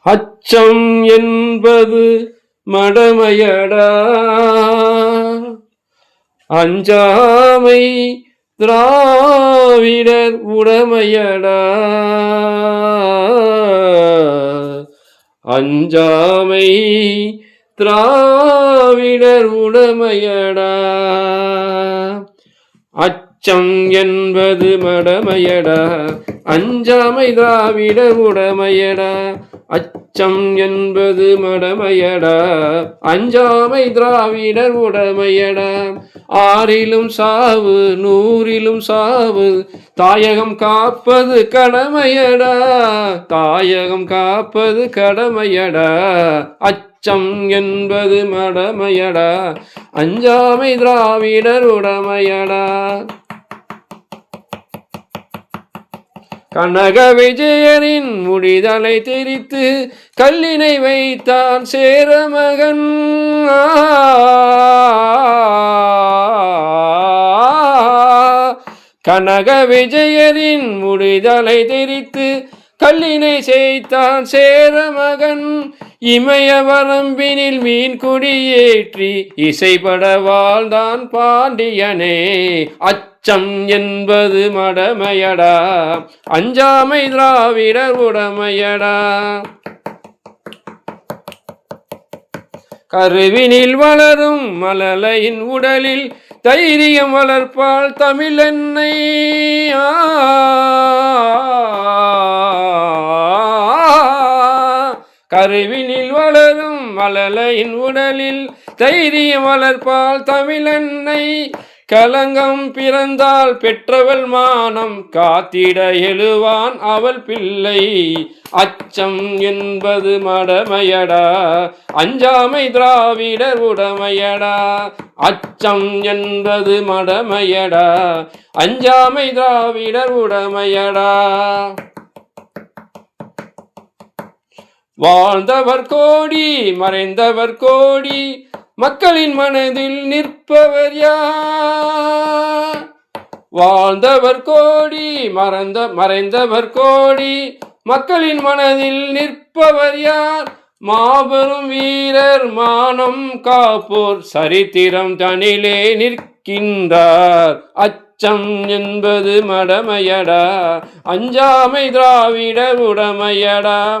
அச்சம் என்பது மடமையடா. அஞ்சாமை திராவிடர் உடமையடா. அஞ்சாமை திராவிடர் உடமையடா. அச்சம் என்பது மடமையடா. அஞ்சாமை திராவிட உடமையடா. அச்சம் என்பது மடமையடா. அஞ்சாமை திராவிடர் உடமையடா. ஆறிலும் சாவு நூறிலும் சாவு. தாயகம் காப்பது கடமையடா. தாயகம் காப்பது கடமையடா. அச்சம் என்பது மடமையடா. அஞ்சாமை திராவிடர் உடமையடா. கனக விஜயனின் முடிதலை தெரித்து கல்லினை வைத்தான் சேரமகன். கனக விஜயரின் முடிதலை தெரித்து கல்லினை செய்தான் சேர மகன் இமய வரம்பினில் மீன் குடியேற்றி இசைபட வாழ்ந்தான் பாண்டியனே. அச்சம் என்பது மடமையடா. அஞ்சாமை திராவிடர் உடமையடா. கருவினில் வளரும் மலலையின் உடலில் தைரியம் வளர்ப்பாள் தமிழென்னை. கருவினில் வளரும் மலலையின் உடலில் தைரியம் வளர்ப்பால் தமிழென்னை கலங்கம் பிறந்தால் பெற்றவள் மானம் காத்திட எழுவான் அவள் பிள்ளை. அச்சம் என்பது மடமையடா அஞ்சாமை திராவிடர் உடமையடா. அச்சம் என்பது மடமையடா அஞ்சாமை திராவிடர் உடமையடா. வாழ்ந்தவர் கோடி மறைந்தவர் கோடி மக்களின் மனதில் நிற்பவர் யார்? வாழ்ந்தவர் கோடி மறந்த மறைந்தவர் கோடி மக்களின் மனதில் நிற்பவர் யார்? மாபெரும் வீரர் மானம் காப்போர் சரித்திரம் தனிலே நிற்கின்றார். அச்சம் என்பது மடமையடா அஞ்சாமை திராவிட உடமையடா.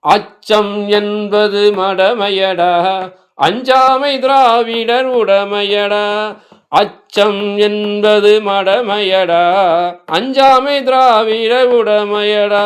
அச்சம் என்பது மடமையடா. அஞ்சாமை திராவிடர் உடமையடா. அச்சம் என்பது மடமையடா. அஞ்சாமை திராவிடர் உடமையடா.